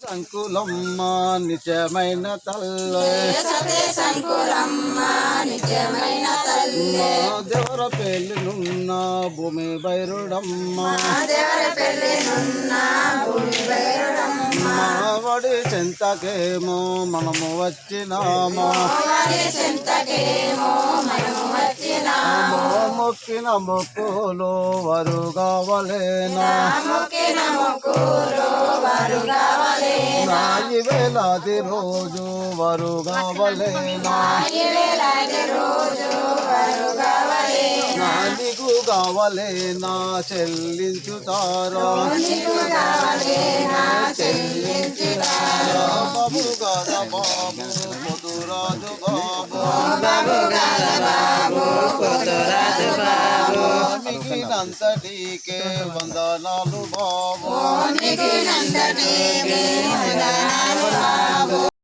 సంకులమ్మ నిజమైన తల్లి. దేవర దేవర పెళ్ళినున్న భూమి బైరుడమ్మ. మావడి చింతకేమో మనము వచ్చినామా. మొక్కిన మొక్కులు వరు కావాలేనా నాదిగు కావలేనా చెల్లించుతారా నీకు కావాలేనా చెల్లించుతారా? బాబు గారా బాబు మధురాజు బాబు. బాబు గాల వందనాలు బాబు. నీకు